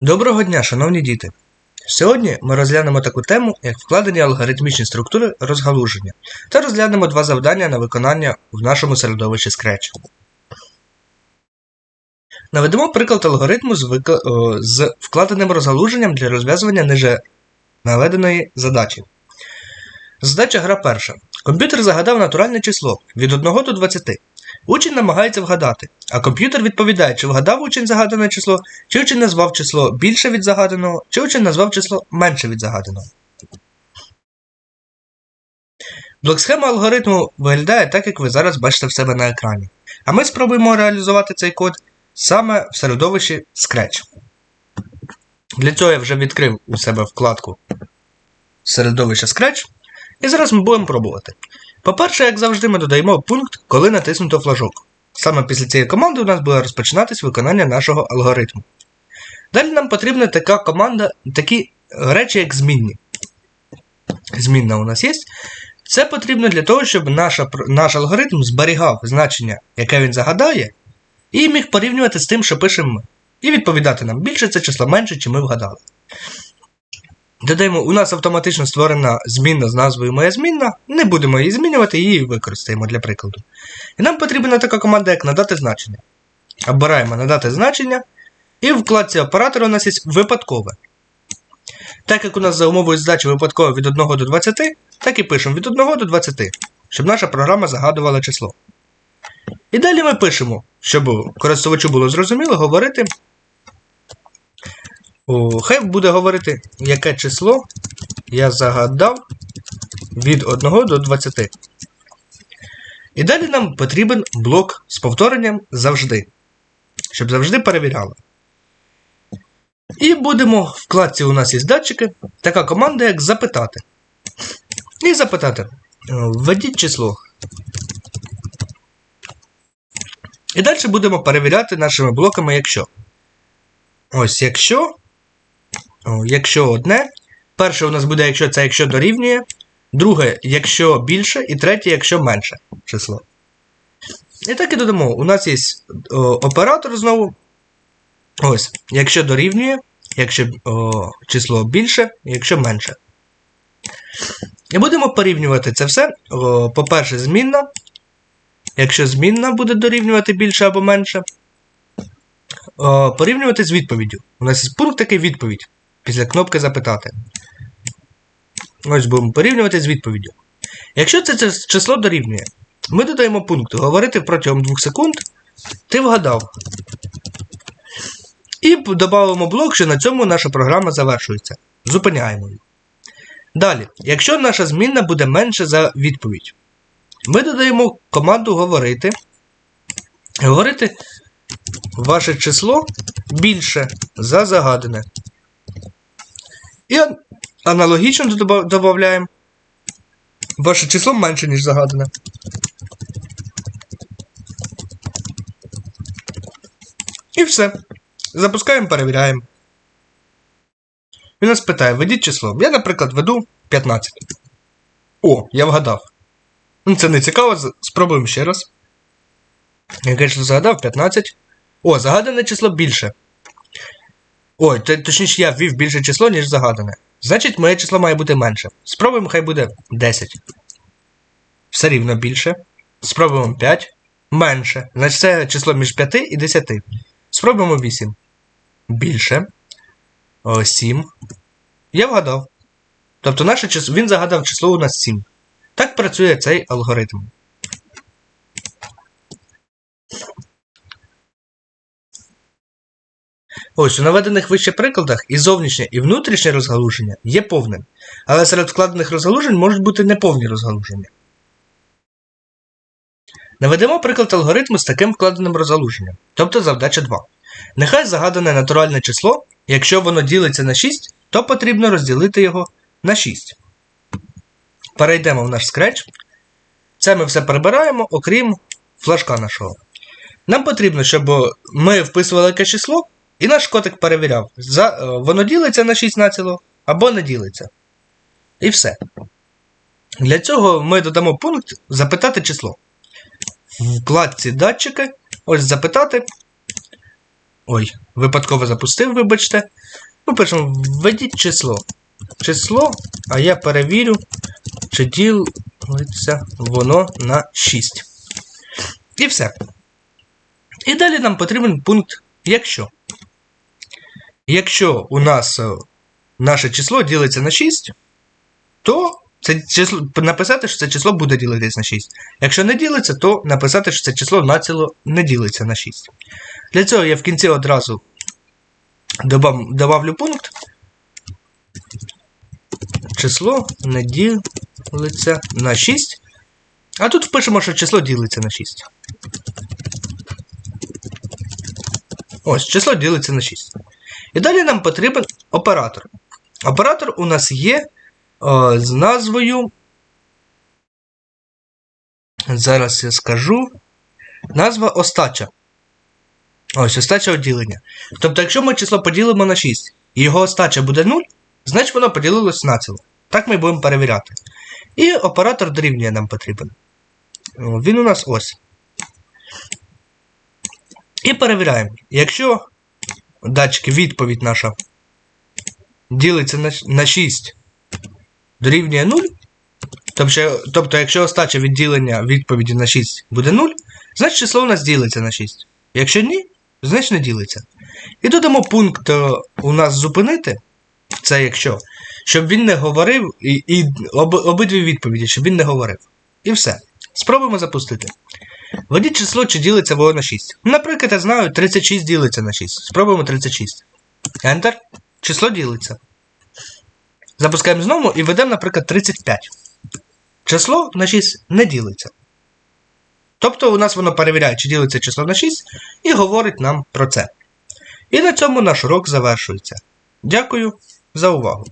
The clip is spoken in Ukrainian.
Доброго дня, шановні діти! Сьогодні ми розглянемо таку тему, як вкладені алгоритмічні структури розгалуження, та розглянемо два завдання на виконання в нашому середовищі Scratch. Наведемо приклад алгоритму з, вик... з вкладеним розгалуженням для розв'язування ниже наведеної задачі. Задача гра перша. Комп'ютер загадав натуральне число від 1 до 20. Учень намагається вгадати, а комп'ютер відповідає, чи вгадав учень загадане число, чи учень назвав число більше від загаданого, чи учень назвав число менше від загаданого. Блок-схема алгоритму виглядає так, як ви зараз бачите в себе на екрані. А ми спробуємо реалізувати цей код саме в середовищі Scratch. Для цього я вже відкрив у себе вкладку середовище Scratch. І зараз ми будемо пробувати. По-перше, як завжди, ми додаємо пункт, коли натиснуто флажок. Саме після цієї команди у нас буде розпочинатись виконання нашого алгоритму. Далі нам потрібна така команда, такі речі, як змінні. Змінна у нас є. Це потрібно для того, щоб наша, наш алгоритм зберігав значення, яке він загадає, і міг порівнювати з тим, що пишемо ми. І відповідати нам, більше це число менше, чи ми вгадали. Додаємо, у нас автоматично створена змінна з назвою Моя змінна. Не будемо її змінювати, її використаємо для прикладу. І нам потрібна така команда, як надати значення. Обираємо надати значення. І в вкладці оператора у нас є випадкове. Так як у нас за умовою задачі випадкове від 1 до 20, так і пишемо від 1 до 20, щоб наша програма загадувала число. І далі ми пишемо, щоб користувачу було зрозуміло говорити. О, Хай буде говорити, яке число я загадав від 1 до 20. І далі нам потрібен блок з повторенням завжди. Щоб завжди перевіряли. І будемо в вкладці у нас є датчики. Така команда, як запитати. І запитати. Введіть число. І далі будемо перевіряти нашими блоками, якщо. Ось, якщо. Якщо одне. Перше у нас буде, якщо це якщо дорівнює. Друге, якщо більше, і третє, якщо менше число. І так і додамо. У нас є о, оператор знову. Ось, якщо дорівнює, якщо о, число більше, якщо менше. І будемо порівнювати це все. По-перше, змінна. Якщо змінна буде дорівнювати більше або менше. О, порівнювати з відповіддю. У нас є пункт такий відповідь. Після кнопки запитати. Ось будемо порівнювати з відповіддю. Якщо це число дорівнює, ми додаємо пункт говорити протягом 2 секунд. Ти вгадав. І додамо блок, що на цьому наша програма завершується. Зупиняємо її. Далі, якщо наша змінна буде менше за відповідь, ми додаємо команду говорити. Говорити ваше число більше за загадане. І аналогічно додаємо ваше число менше, ніж загадане. І все. Запускаємо, перевіряємо. Він нас питає, введіть число. Я, наприклад, веду 15. О, я вгадав. Ну, Це не цікаво, спробуємо ще раз. Я, звісно, загадав 15. О, загадане число більше. Ой, точніше, я ввів більше число, ніж загадане. Значить, моє число має бути менше. Спробуємо, хай буде 10. Все рівно більше. Спробуємо 5. Менше. Значить, це число між 5 і 10. Спробуємо 8. Більше. О, 7. Я вгадав. Тобто наше число, він загадав число у нас 7. Так працює цей алгоритм. Ось у наведених вище прикладах і зовнішнє, і внутрішнє розгалуження є повним, але серед вкладених розгалужень можуть бути неповні розгалуження. Наведемо приклад алгоритму з таким вкладеним розгалуженням, тобто завдача 2. Нехай загадане натуральне число, якщо воно ділиться на 6, то потрібно розділити його на 6. Перейдемо в наш Scratch. Це ми все перебираємо, окрім флажка нашого. Нам потрібно, щоб ми вписували яке число. І наш котик перевіряв, за, е, воно ділиться на 6 націло або не ділиться. І все. Для цього ми додамо пункт запитати число. В вкладці датчики. Ось запитати. Ой, випадково запустив, вибачте. Ми пишемо введіть число. Число, а я перевірю, чи ділиться воно на 6. І все. І далі нам потрібен пункт якщо. Якщо у нас е, наше число ділиться на 6, то це число, написати, що це число буде ділитись на 6. Якщо не ділиться, то написати, що це число націло не ділиться на 6. Для цього я в кінці одразу добав, добавлю пункт. Число не ділиться на 6. А тут впишемо, що число ділиться на 6. Ось, число ділиться на 6. І далі нам потрібен оператор. Оператор у нас є о, з назвою. Зараз я скажу. Назва остача. Ось, остача оділення. Тобто, якщо ми число поділимо на 6 і його остача буде 0, значить воно поділилось націло. Так ми будемо перевіряти. І оператор дорівнює нам потрібен. Він у нас ось. І перевіряємо. Якщо датчики відповідь наша ділиться на, на 6 дорівнює 0, тобто, тобто, якщо остача відділення відповіді на 6 буде 0, значить число у нас ділиться на 6. Якщо ні, значить не ділиться. І додамо пункт е, у нас зупинити, це якщо, щоб він не говорив, і, і об, обидві відповіді, щоб він не говорив. І все. Спробуємо запустити. Введіть число, чи ділиться воно на 6. Наприклад, я знаю, 36 ділиться на 6. Спробуємо 36. Enter. Число ділиться. Запускаємо знову і ведемо, наприклад, 35. Число на 6 не ділиться. Тобто у нас воно перевіряє, чи ділиться число на 6, і говорить нам про це. І на цьому наш урок завершується. Дякую за увагу!